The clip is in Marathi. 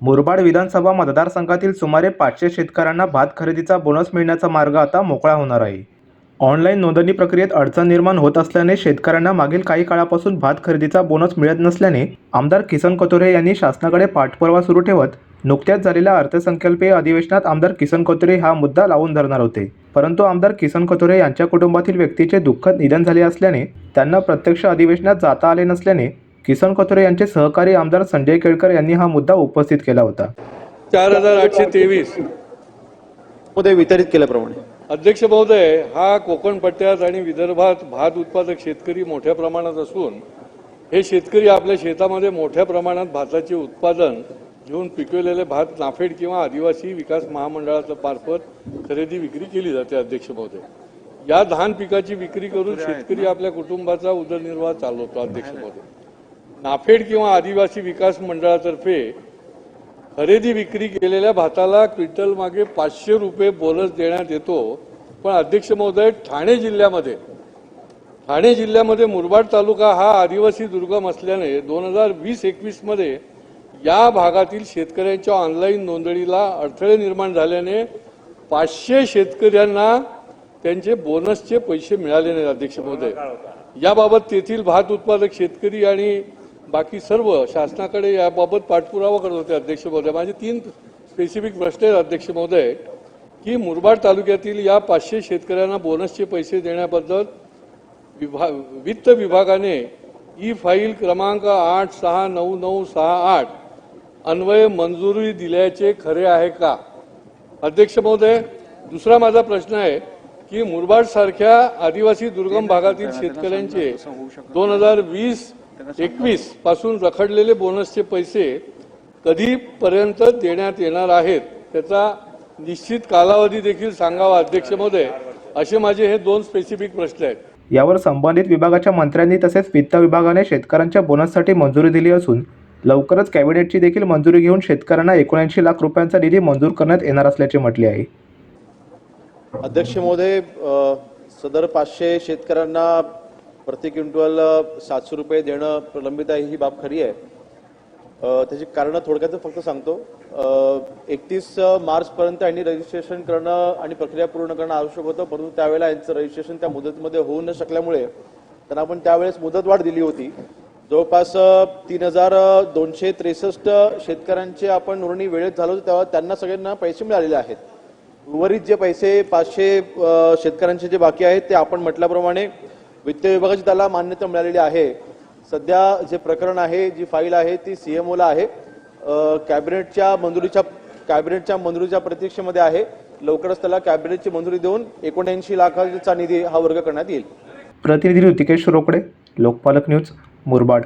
मुरबाड विधानसभा मतदारसंघातील सुमारे पाचशे शेतकऱ्यांना भात खरेदीचा बोनस मिळण्याचा मार्ग आता मोकळा होणार आहे. ऑनलाईन नोंदणी प्रक्रियेत अडचण निर्माण होत असल्याने शेतकऱ्यांना मागील काही काळापासून भात खरेदीचा बोनस मिळत नसल्याने आमदार किसन कतोरे यांनी शासनाकडे पाठपुरावा सुरू ठेवत नुकत्याच झालेल्या अर्थसंकल्पीय अधिवेशनात आमदार किसन कतोरे हा मुद्दा लावून धरणार होते. परंतु आमदार किसन कतोरे यांच्या कुटुंबातील व्यक्तीचे दुःखद निधन झाले असल्याने त्यांना प्रत्यक्ष अधिवेशनात जाता आले नसल्याने किसन कोथोरे यांचे सहकारी आमदार संजय केळकर यांनी हा मुद्दा उपस्थित केला होता. चार हजार आठशे तेवीस. मध्ये वितरित केल्याप्रमाणे. अध्यक्ष महोदय हा कोकण पट्ट्यात आणि विदर्भात भात उत्पादक शेतकरी मोठ्या प्रमाणात असून हे शेतकरी आपल्या शेतामध्ये मोठ्या प्रमाणात भाताचे उत्पादन घेऊन पिकवलेले भात नाफेड किंवा आदिवासी विकास महामंडळाचं मार्फत खरेदी विक्री केली जाते अध्यक्ष महोदय. या धान पिकाची विक्री करून शेतकरी आपल्या कुटुंबाचा उदरनिर्वाह चालवतो अध्यक्ष महोदय. नाफेड किंवा आदिवासी विकास मंडळातर्फे खरेदी विक्री केलेल्या भाताला क्विंटल मागे पाचशे रुपये बोनस देण्यात येतो. पण अध्यक्ष महोदय ठाणे जिल्ह्यामध्ये ठाणे जिल्ह्यामध्ये मुरबाड तालुका हा आदिवासी दुर्गम असल्याने दोन हजार वीस एकवीसमध्ये या भागातील शेतकऱ्यांच्या ऑनलाईन नोंदणीला अडथळे निर्माण झाल्याने पाचशे शेतकऱ्यांना त्यांचे बोनसचे पैसे मिळाले नाहीत अध्यक्ष महोदय. याबाबत तेथील भात उत्पादक शेतकरी आणि बाकी सर्व शासनाकडे याबाबत पाठपुरावा करत होते अध्यक्ष महोदय. माझे तीन स्पेसिफिक प्रश्न आहेत अध्यक्ष महोदय की मुरबाड तालुक्यातील या पाचशे शेतकऱ्यांना बोनसचे पैसे देण्याबद्दल विभा वित्त विभागाने ई फाईल क्रमांक आठ सहा नऊ नऊ सहा आठ अन्वय मंजुरी दिल्याचे खरे आहे का? अध्यक्ष महोदय दुसरा माझा प्रश्न आहे की मुरबाड सारख्या आदिवासी दुर्गम भागातील शेतकऱ्यांचे दोन हजार वीस एकवीसपासून रखडलेले बोनसचे पैसे कधीपर्यंत देण्यात येणार आहेत त्याचा निश्चित कालावधी देखील सांगावा अध्यक्ष महोदय. असे माझे हे दोन स्पेसिफिक प्रश्न आहेत. यावर संबंधित विभागाच्या मंत्र्यांनी तसेच वित्त विभागाने शेतकऱ्यांच्या बोनससाठी मंजुरी दिली असून लवकरच कॅबिनेटची देखील मंजुरी घेऊन शेतकऱ्यांना एकोणऐंशी लाख रुपयांचा निधी मंजूर करण्यात येणार असल्याचे म्हटले आहे. अध्यक्ष महोदय सदर पाचशे शेतकऱ्यांना प्रति क्विंटल सातशे रुपये देणं प्रलंबित आहे ही बाब खरी आहे. त्याची कारणं थोडक्यात फक्त सांगतो. एकतीस मार्चपर्यंत यांनी रजिस्ट्रेशन करणं आणि प्रक्रिया पूर्ण करणं आवश्यक होतं परंतु त्यावेळेला यांचं रजिस्ट्रेशन त्या मुदतीमध्ये होऊ न शकल्यामुळे त्यांना आपण त्यावेळेस मुदतवाढ दिली होती. जवळपास तीन हजार दोनशे त्रेसष्ट शेतकऱ्यांचे आपण नोंदणी वेळेत झालो होतो तेव्हा त्यांना सगळ्यांना पैसे मिळालेले आहेत. उर्वरित जे पैसे पाचशे शेतकऱ्यांचे जे बाकी आहेत ते आपण म्हटल्याप्रमाणे वित्त विभागाची त्याला मान्यता मिळालेली आहे. सध्या जे प्रकरण आहे जी फाईल आहे ती सीएमओला आहे. कॅबिनेटच्या मंजुरीच्या कॅबिनेटच्या मंजुरीच्या प्रतीक्षेमध्ये आहे. लवकरच त्याला कॅबिनेटची मंजुरी देऊन एकोणऐंशी लाखाचा निधी हा वर्ग करण्यात येईल. प्रतिनिधी ऋतिकेश रोकडे लोकपालक न्यूज मुरबाड.